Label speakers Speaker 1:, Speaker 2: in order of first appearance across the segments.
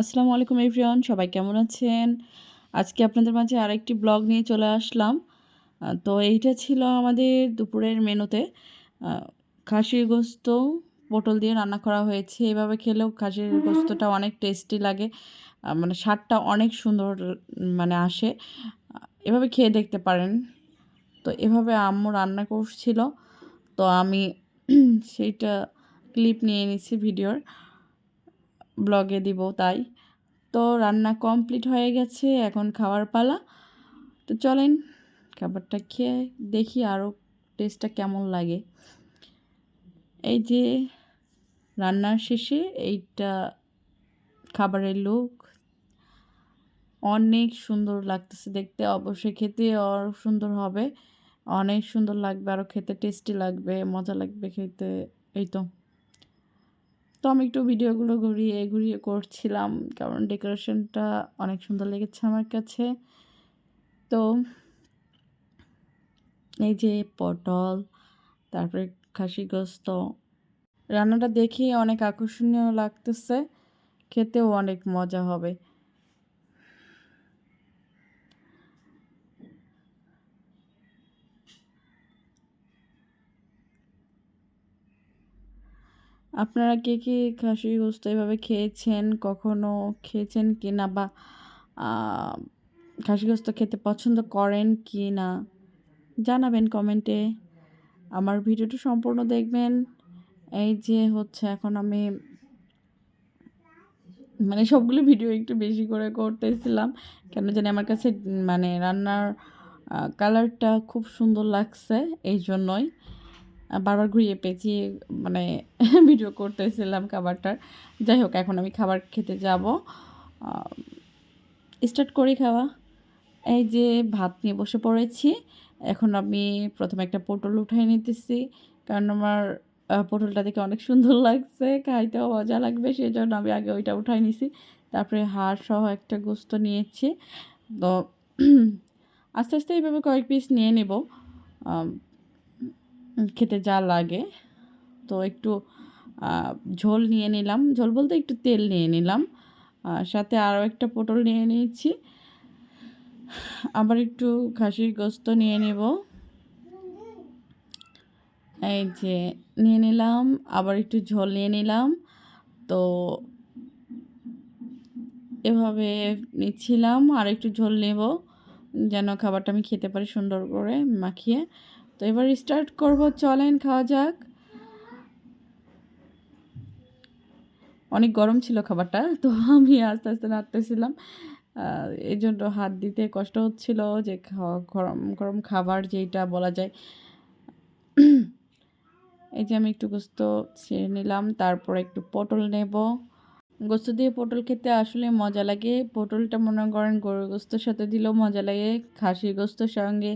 Speaker 1: আসসালামু আলাইকুম এভরিওয়ান, সবাই কেমন আছেন? আজকে আপনাদের মাঝে আরেকটি ব্লগ নিয়ে চলে আসলাম। তো এইটা ছিল আমাদের দুপুরের মেনুতে। খাসির গোস্ত, পটল দিয়ে রান্না করা হয়েছে। এভাবে খেলেও খাসির গোস্তটা অনেক টেস্টি লাগে। মানে স্বাদটা অনেক সুন্দর মানে আসে। এভাবে খেয়ে দেখতে পারেন। তো এভাবে আম্মু রান্না করছিল। তো আমি সেইটা ক্লিপ নিয়ে নিচ্ছি ভিডিওর। ব্লগে দিব তাই। তো রান্না কমপ্লিট হয়ে গেছে, এখন খাওয়ার পালা। তো চলেন, খাবারটা খেয়ে দেখি আরও টেস্টটা কেমন লাগে। এই যে রান্নার শেষে এইটা খাবারের লুক। অনেক সুন্দর লাগতেছে দেখতে, অবশ্যই খেতে আর সুন্দর হবে। অনেক সুন্দর লাগবে আরও খেতে টেস্টি লাগবে, মজা লাগবে খেতে, এই তো। তো আমি একটু ভিডিওগুলো ঘুরিয়ে ঘুরিয়ে করছিলাম। কারণ ডেকোরেশনটা অনেক সুন্দর লেগেছে আমার কাছে। তো এই যে পটল, তারপরে খাসি গোস্ত রান্নাটা দেখে অনেক আকর্ষণীয় লাগতেছে। খেতেও অনেক মজা হবে। আপনারা কে কে খাসি গোস্ত এভাবে খেয়েছেন, কখনো খেয়েছেন কি না বা খাসি গোস্ত খেতে পছন্দ করেন কি না, জানাবেন কমেন্টে। আমার ভিডিওটা সম্পূর্ণ দেখবেন। এই যে হচ্ছে এখন আমি মানে সবগুলো ভিডিও একটু বেশি করে করতেছিলাম। কেন জানি আমার কাছে মানে রান্নার কালারটা খুব সুন্দর লাগছে এই জন্যই বারবার ঘুরিয়ে পেঁচিয়ে মানে ভিডিও করতেছিলাম খাবারটার। যাই হোক, এখন আমি খাবার খেতে যাব। স্টার্ট করি খাওয়া। এই যে ভাত নিয়ে বসে পড়েছি। এখন আমি প্রথমে একটা পটল উঠাই নিতেছি, কারণ আমার পটলটা দেখে অনেক সুন্দর লাগছে, খাইতেও মজা লাগবে সেই জন্য আমি আগে ওইটা উঠাই নিছি। তারপরে হাড় সহ একটা গোস্ত নিয়েছি। তো আস্তে আস্তে এইভাবে কয়েক পিস নিয়ে নেব। খেতে যা লাগে। তো একটু ঝোল নিয়ে নিলাম। ঝোল বলতে একটু তেল নিয়ে নিলাম। আর সাথে আরও একটা পটল নিয়ে নিয়েছি। আবার একটু খাসির গোস্ত নিয়ে নেব। এই যে, নিয়ে নিলাম। আবার একটু ঝোল নিয়ে নিলাম। তো এভাবে নিচ্ছিলাম। আর একটু ঝোল নেব। যেন খাবারটা আমি খেতে পারি সুন্দর করে মাখিয়ে। তো এবার স্টার্ট করব, চলেন খাওয়া যাক। অনেক গরম ছিল খাবারটা, তো আমি আস্তে আস্তে নাড়তেছিলাম। এই জন্য হাত দিতে কষ্ট হচ্ছিল যে গরম গরম খাবার যেটা বলা যায়। এই যে আমি একটু গোস্ত ছেড়ে নিলাম, তারপর একটু পটল নেব। গোস্ত দিয়ে পটল খেতে আসলে মজা লাগে। পটলটা মনে করেন গরুর গোস্তর সাথে দিলেও মজা লাগে। খাসির গোস্তর সঙ্গে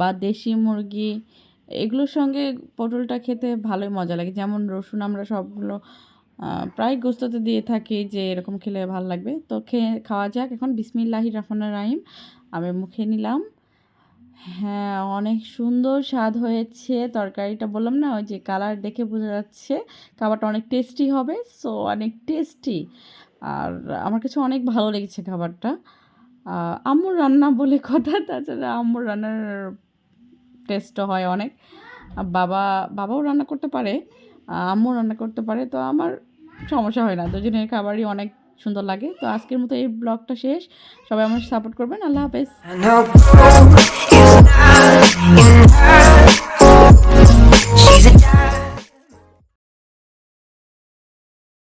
Speaker 1: বা দেশি মুরগি, এগুলোর সঙ্গে পটলটা খেতে ভালোই মজা লাগে। যেমন রসুন আমরা সবগুলো প্রায় গোস্ততে দিয়ে থাকি যে এরকম খেলে ভালো লাগবে। তো খেয়ে খাওয়া যাক। এখন বিসমিল্লাহি রহমান রাহিম। আমি মুখে নিলাম। হ্যাঁ অনেক সুন্দর স্বাদ হয়েছে। তরকারিটা বললাম না, ওই যে কালার দেখে বোঝা যাচ্ছে। খাবারটা অনেক টেস্টি হবে সো অনেক টেস্টি আর আমার কাছে অনেক ভালো লেগেছে খাবারটা। আম্মুর রান্না বলে কথা, তাছাড়া আম্মুর রান্নার টেস্টও হয় অনেক। বাবা, বাবাও রান্না করতে পারে আম্মু রান্না করতে পারে, তো আমার সমস্যা হয় না। দুজনের খাবারই অনেক সুন্দর লাগে। তো আজকের মতো এই ব্লগটা শেষ। সবাই আমার সাপোর্ট করবেন। আল্লাহ হাফেজ।